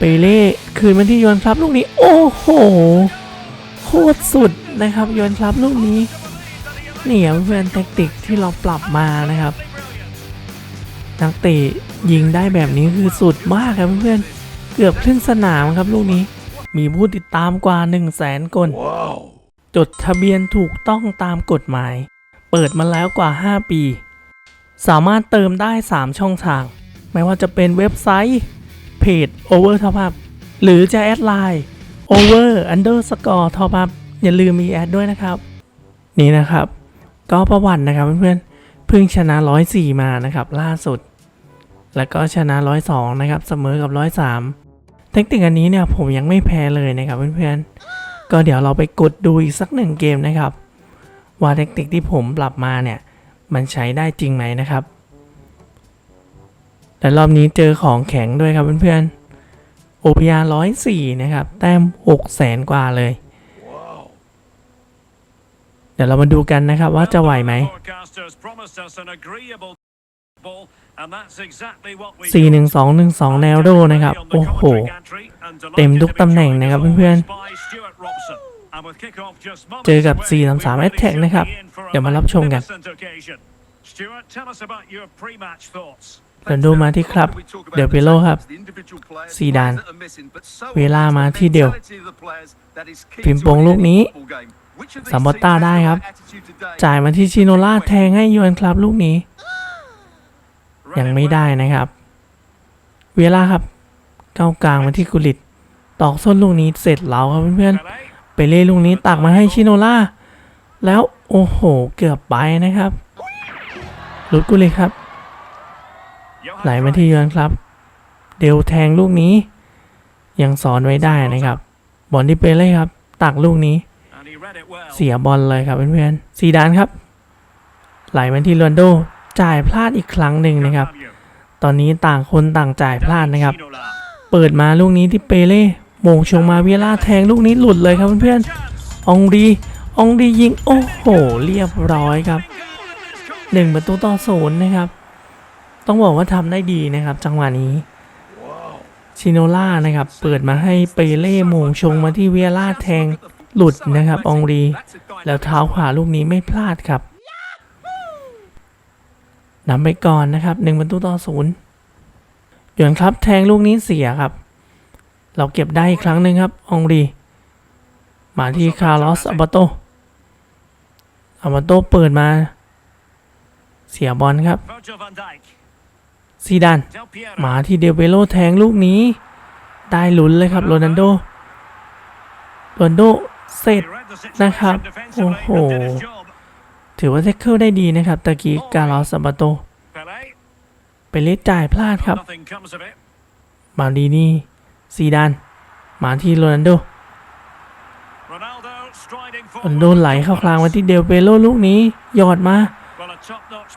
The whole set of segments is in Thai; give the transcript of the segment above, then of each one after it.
เปเล่คืนมาที่ยนครับลูกนี้ โอ้โห โคตรสุดนะครับยนครับลูกนี้นี่ครับเพื่อนแทคติกที่เราปรับมานะครับ นักเตะยิงได้แบบนี้คือสุดมากครับเพื่อนเกือบครึ่งสนามครับลูกนี้มีผู้ติดตามกว่า 1 0 0 0 0แสนคน จดทะเบียนถูกต้องตามกฎหมาย เปิดมาแล้วกว่า 5 ปี สามารถเติมได้ 3 ช่องทาง ไม่ว่าจะเป็นเว็บไซต์ จ Over Top Up หรือจะแอดไลน์ Over Underscore Top Up อย่าลืมมีแอดด้วยนะครับ นี่นะครับ ก็ประวัตินะครับเพื่อนๆเพิ่งชนะ 104 มานะครับ ล่าสุด แล้วก็ชนะ 102 นะครับ เสมอกับ 103 เทคนิคอันนี้เนี่ยผมยังไม่แพ้เลยนะครับเพื่อนๆ ก็เดี๋ยวเราไปกดดูอีกสักหนึ่งเกมนะครับ ว่าเทคนิคที่ผมปรับมาเนี่ย มันใช้ได้จริงไหมนะครับ แต่รอบนี้เจอของแข็งด้วยครับเพื่อนๆ OPR 104 นะครับ แต้ม 6 แสนกว่าเลย เดี๋ยวเรามาดูกันนะครับว่าจะไหวไหม 4-1-2-1-2 แนวโดนะครับ โอ้โห เต็มทุกตำแหน่งนะครับเพื่อนๆ เจอกับ 4-3-3 Attack นะครับ เดี๋ยวมารับชมกัน เดินดูมาที่ครับ เดลเปโลครับซีดาน เวลามาที่เดียว พิมพ์โปงลูกนี้สัมบอตต้าได้ครับ จ่ายมาที่ชิโนล่าแทงให้ยวนครับลูกนี้ ยังไม่ได้นะครับ เวลาครับ เก้ากลางมาที่กุลิต ตอกส้นลูกนี้เสร็จแล้วครับเพื่อนๆ ไปเล่ลูกนี้ตักมาให้ชิโนล่า แล้วโอ้โห เกือบไปนะครับ หลุดกุลิตครับ ไหลมาที่ยวนครับ เดวแทงลูกนี้ ยังสอนไว้ได้นะครับ บอลที่เปเล่ครับ ตักลูกนี้ เสียบอลเลยครับเพื่อนๆซีดานครับ ไหลมาที่โรนโดจ่ายพลาดอีกครั้งหนึ่งนะครับ ตอนนี้ต่างคนต่างจ่ายพลาดนะครับ เปิดมาลูกนี้ที่เปเล่โมงชงมาเวลาแทงลูกนี้หลุดเลยครับเพื่อนๆองดีองดียิง โอ้โห เรียบร้อยครับหนึ่งประตูต่อศูนย์นะครับ ต้องบอกว่าทำได้ดีนะครับ จังหวะนี้ชิโนล่านะครับ เปิดมาให้เปเล่มงชงมาที่เวียลาแทงหลุดนะครับองรี แล้วเท้าขวาลูกนี้ไม่พลาดครับนำไปก่อนนะครับหนึ่งประตูต่อศูนย์หยวนครับแทงลูกนี้เสียครับ เราเก็บได้อีกครั้งหนึ่งครับองรี มาที่คาร์ลอสอับาโตอับาโตเปิดมา เสียบอลครับ ซีดานมาที่เดเวโลแทงลูกนี้ ได้ลุ้นเลยครับโรนัลโดโรนัลโดเสร็จนะครับ โอ้โห ถือว่าแท็กเกิลได้ดีนะครับตะกี้กาลอสอับาโตไปเล็ดจ่ายพลาดครับ มาดีนี่ซีดานมาที่โรนัลโดโรนัลโดไหลเข้ากลางมาที่เดลเปโลลูกนี้ ยอดมา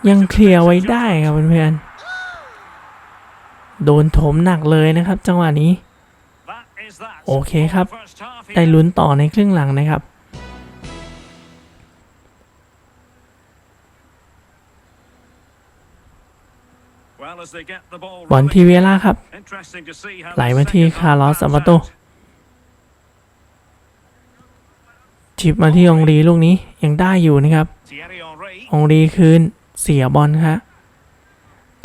ยังเคลียร์ไว้ได้ครับเพื่อนๆ โดนถมหนักเลยนะครับ จังหวะนี้ โอเคครับ ได้ลุ้นต่อในครึ่งหลังนะครับ บอลที่เวลาลาครับ ไหลมาที่คาร์ลอสอัมบาโตชิปมาที่องรีลูกนี้ยังได้อยู่นะครับ องรีคืนเสียบอลครับ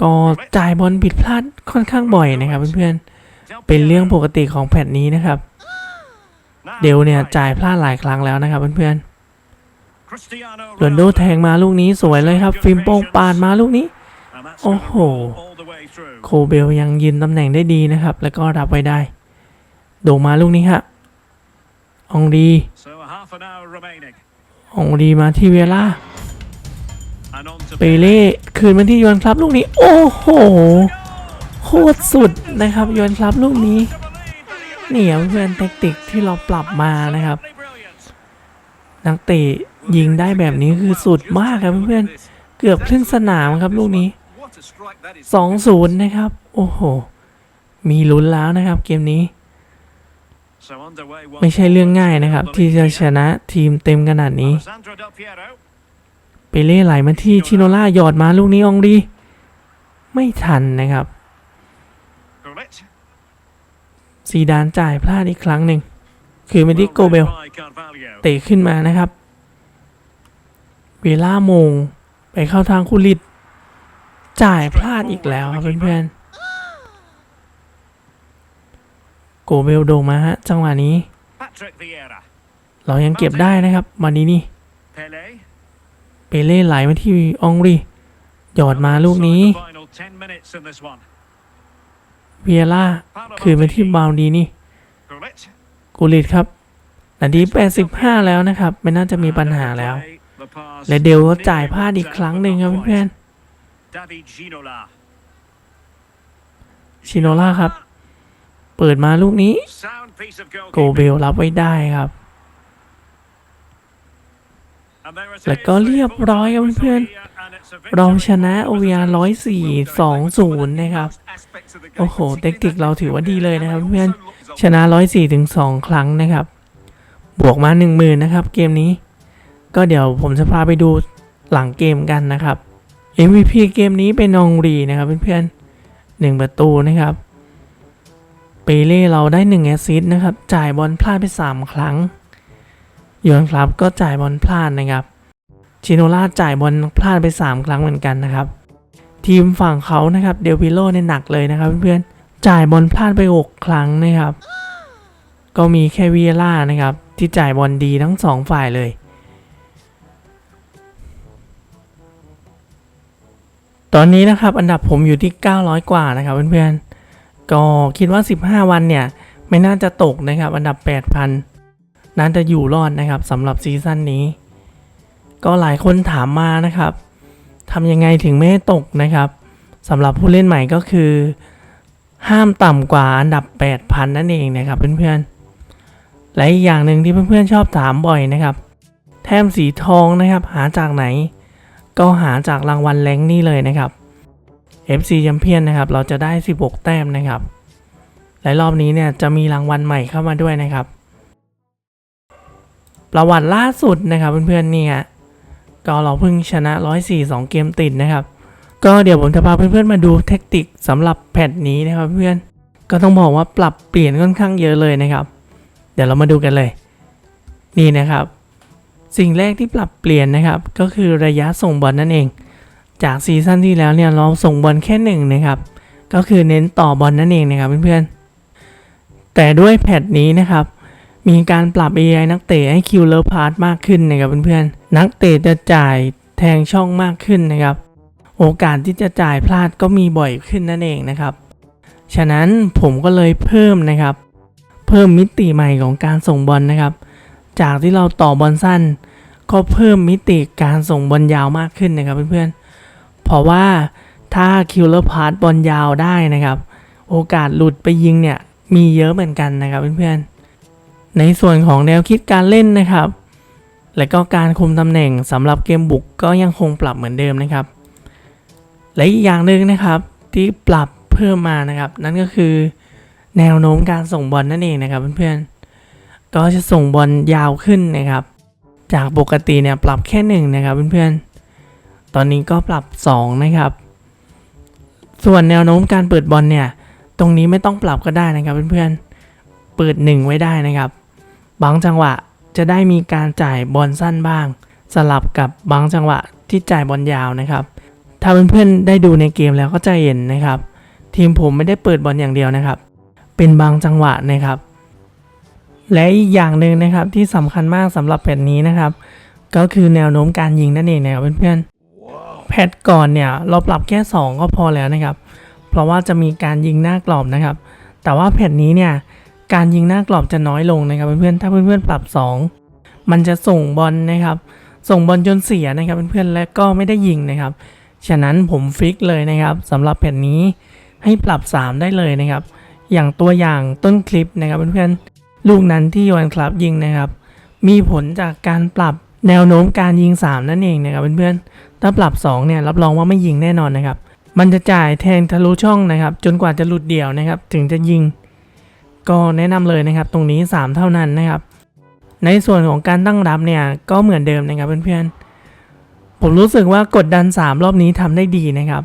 ก็จ่ายบอลผิดพลาดค่อนข้างบ่อยนะครับเพื่อนๆ เป็นเรื่องปกติของแพทนี้นะครับ เดลเนี่ยจ่ายพลาดหลายครั้งแล้วนะครับเพื่อนๆโรนโดแทงมาลูกนี้สวยเลยครับ ฟิล์มโป้งปาดมาลูกนี้ โอ้โห โคเบลยังยืนตำแหน่งได้ดีนะครับ แล้วก็รับไว้ได้ โด่งมาลูกนี้ฮะ องรีองรีมาที่เวล่า เปเล่คืนมาที่ยวนครับลูกนี้ โอ้โหโคตรสุดนะครับยวนครับลูกนี้เนี่ครับเพื่อนแทคติกที่เราปรับมานะครับนักเตะยิงได้แบบนี้คือสุดมากครับเพื่อนเกือบครึ่งสนามครับลูกนี้2-0นะครับ โอ้โห มีลุ้นแล้วนะครับเกมนี้ ไม่ใช่เรื่องง่ายนะครับ ที่จะชนะทีมเต็มขนาดนี้ เปเล่ไหลมาที่ชิโนล่าหยอดมาลูกนี้องดี ไม่ทันนะครับซีดานจ่ายพลาดอีกครั้งหนึ่ง คือไปที่โกเบล เตะขึ้นมานะครับ เวล่ามง ไปเข้าทางคุลิต จ่ายพลาดอีกแล้วครับเพื่อนๆ โกเบลโด่งมาฮะ จังหวะนี้ เรายังเก็บได้นะครับมานี้นี่ เปเล่ไหลมาที่อองรีหยอดมาลูกนี้ เวียร่าคืนไปที่บาวดีนี่ กูลิตครับนาที85 แล้วนะครับ ไม่น่าจะมีปัญหาแล้ว และเดลก็จ่ายพลาดอีกครั้งหนึ่งครับเพื่อนชิโนล่าครับ เปิดมาลูกนี้ โกเบลรับไว้ได้ครับ แล้วก็เรียบร้อยครับเพื่อน and it's a ๆเราชนะ victory. OVR 104 2-0นะครับ โอ้โห เทคนิคเราถือว่าดีเลยนะครับเพื่อนชนะ104ถึง2ครั้งนะครับ บวกมา10,000นะครับ เกมนี้ ก็เดี๋ยวผมจะพาไปดูหลังเกมกันนะครับ MVP เกมนี้เป็นนองรีนะครับเพื่อนๆหนึ่งประตูนะครับเปเล่เราได้1แอสซิสต์นะครับ จ่ายบอลพลาดไป 3 ครั้ง ยอนครับก็จ่ายบอลพลาดนะครับชิโนล่าจ่ายบอลพลาดไป 3 ครั้งเหมือนกันนะครับ ทีมฝั่งเขานะครับเดลพิโลเนี่ยหนักเลยนะครับเพื่อนๆจ่ายบอลพลาดไป 6 ครั้งนะครับ ก็มีแค่วีเอล่านะครับ ที่จ่ายบอลดีทั้งสองฝ่ายเลย ตอนนี้นะครับอันดับผมอยู่ที่ 900 กว่านะครับเพื่อนๆก็คิดว่า 15 วันเนี่ยไม่น่าจะตกนะครับ อันดับ 8,000 น่าจะอยู่รอดนะครับสำหรับซีซั่นนี้ ก็หลายคนถามมานะครับทำยังไงถึงไม่ให้ตกนะครับสำหรับผู้เล่นใหม่ก็คือ ห้ามต่ำกว่าอันดับ 8,000 นั่นเองนะครับเพื่อนๆ และอีกอย่างหนึ่งที่เพื่อนๆชอบถามบ่อยนะครับแต้มสีทองนะครับ หาจากไหน ก็หาจากรางวัลแรงนี่เลยนะครับ FC Champion นะครับ เราจะได้ 16 แต้มนะครับ และรอบนี้เนี่ยจะมีรางวัลใหม่เข้ามาด้วยนะครับ ประวัติล่าสุดนะครับเพื่อนๆเนี่ยก็เราเพิ่งชนะ 142 เกมติดนะครับ ก็เดี๋ยวผมจะพาเพื่อนๆมาดูเทคนิคสำหรับแพทนี้นะครับเพื่อนก็ต้องบอกว่าปรับเปลี่ยนค่อนข้างเยอะเลยนะครับ เดี๋ยวเรามาดูกันเลย นี่นะครับ สิ่งแรกที่ปรับเปลี่ยนนะครับ ก็คือระยะส่งบอลนั่นเอง จากซีซั่นที่แล้วเนี่ยเราส่งบอลแค่หนึ่งนะครับก็คือเน้นต่อบอลนั่นเองนะครับเพื่อนๆแต่ด้วยแพทนี้นะครับ มีการปรับ AI นักเตะให้คิวเลอร์พาร์ทมากขึ้นนะครับเพื่อนๆนักเตะจะจ่ายแทงช่องมากขึ้นนะครับ โอกาสที่จะจ่ายพลาดก็มีบ่อยขึ้นนั่นเองนะครับ ฉะนั้นผมก็เลยเพิ่มนะครับ เพิ่มมิติใหม่ของการส่งบอลนะครับ จากที่เราต่อบอลสั้น ก็เพิ่มมิติการส่งบอลยาวมากขึ้นนะครับเพื่อนๆเพราะว่าถ้าคิวเลอร์พาร์ตบอลยาวได้นะครับ โอกาสหลุดไปยิงเนี่ยมีเยอะเหมือนกันนะครับเพื่อนๆ ในส่วนของแนวคิดการเล่นนะครับ และก็การคุมตำแหน่งสำหรับเกมบุกก็ยังคงปรับเหมือนเดิมนะครับ และอีกอย่างหนึ่งนะครับที่ปรับเพิ่มมานะครับ นั่นก็คือแนวโน้มการส่งบอลนั่นเองนะครับเพื่อนๆ ก็จะส่งบอลยาวขึ้นนะครับ จากปกติเนี่ยปรับแค่หนึ่งนะครับเพื่อนๆ ตอนนี้ก็ปรับ 2 นะครับ ส่วนแนวโน้มการเปิดบอลเนี่ย ตรงนี้ไม่ต้องปรับก็ได้นะครับเพื่อนๆ เปิด 1 ไว้ได้นะครับ บางจังหวะจะได้มีการจ่ายบอลสั้นบ้าง สลับกับบางจังหวะที่จ่ายบอลยาวนะครับ ถ้าเพื่อนๆได้ดูในเกมแล้วก็จะเห็นนะครับ ทีมผมไม่ได้เปิดบอลอย่างเดียวนะครับ เป็นบางจังหวะนะครับ และอีกอย่างหนึ่งนะครับที่สำคัญมากสำหรับแพทนี้นะครับ ก็คือแนวโน้มการยิงนั่นเองนะครับเพื่อนๆแพทก่อนเนี่ยเราปรับแค่ 2 ก็พอแล้วนะครับ เพราะว่าจะมีการยิงหน้ากรอบนะครับ แต่ว่าแพทนี้เนี่ย การยิงหน้ากรอบจะน้อยลงนะครับเพื่อนๆถ้าเพื่อนๆปรับ 2 มันจะส่งบอลนะครับ ส่งบอลจนเสียนะครับเพื่อนๆและก็ไม่ได้ยิงนะครับ ฉะนั้นผมฟิกเลยนะครับสำหรับแผ่นนี้ให้ปรับ 3 ได้เลยนะครับ อย่างตัวอย่างต้นคลิปนะครับเพื่อนๆลูกนั้นที่โยนครับยิงนะครับ มีผลจากการปรับแนวโน้มการยิง 3 นั่นเองนะครับเพื่อนๆถ้าปรับ 2 เนี่ยรับรองว่าไม่ยิงแน่นอนนะครับ มันจะจ่ายแทงทะลุช่องนะครับ จนกว่าจะหลุดเดี่ยวนะครับ ถึงจะยิง ก็แนะนำเลยนะครับตรงนี้ 3 เท่านั้นนะครับ ในส่วนของการตั้งรับเนี่ยก็เหมือนเดิมนะครับเพื่อนๆ ผมรู้สึกว่ากดดัน 3 รอบนี้ทำได้ดีนะครับ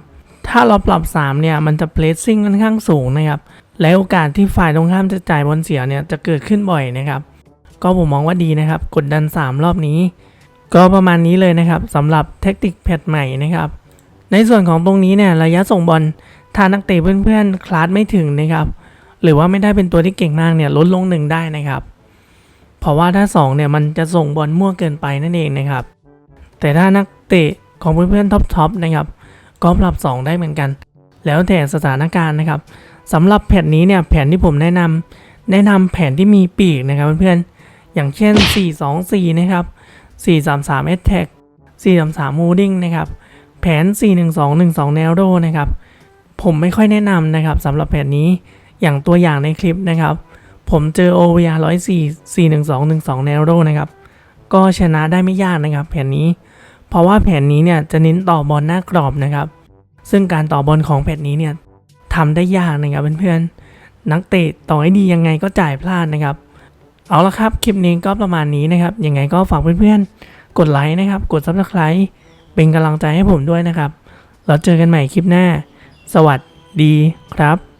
ถ้าเราปรับ 3 เนี่ยมันจะเพลสซิ่งค่อนข้างสูงนะครับ และโอกาสที่ฝ่ายตรงข้ามจะจ่ายบอลเสียเนี่ยจะเกิดขึ้นบ่อยนะครับ ก็ผมมองว่าดีนะครับ กดดัน 3 รอบนี้ ก็ประมาณนี้เลยนะครับสำหรับแท็กติกแพทใหม่นะครับ ในส่วนของตรงนี้เนี่ยระยะส่งบอลถ้านักเตะเพื่อนๆคลาสไม่ถึงนะครับ หรือว่าไม่ได้เป็นตัวที่เก่งมากเนี่ยลดลงหนึ่งได้นะครับ เพราะว่าถ้า2เนี่ยมันจะส่งบอลมั่วเกินไปนั่นเองนะครับ แต่ถ้านักเตะของเพื่อนๆท็อปๆนะครับก็ปรับ 2 ได้เหมือนกัน แล้วแต่สถานการณ์นะครับสำหรับแผนนี้เนี่ยแผนที่ผมแนะนำแนะนำแผนที่มีปีกนะครับเพื่อนๆอย่างเช่น 4-2-4 นะครับ 4-3-3 attack 4-3-3 moving นะครับแผน 4-1-2-1-2 narrow นะครับผมไม่ค่อยแนะนำนะครับสำหรับแผนนี้ อย่างตัวอย่างในคลิปนะครับ ผมเจอ OVR 104 41212 narrow นะครับ ก็ชนะได้ไม่ยากนะครับ แผนนี้ เพราะว่าแผนนี้เนี่ยจะเน้นต่อบอลหน้ากรอบนะครับ ซึ่งการต่อบอลของแผนนี้เนี่ยทำได้ยากนะครับเพื่อนๆ นักเตะต่อให้ดียังไงก็จ่ายพลาดนะครับ เอาละครับ คลิปนี้ก็ประมาณนี้นะครับ ยังไงก็ฝากเพื่อนๆ กดไลค์นะครับ กด subscribe เป็นกำลังใจให้ผมด้วยนะครับแล้วเจอกันใหม่คลิปหน้า สวัสดีครับ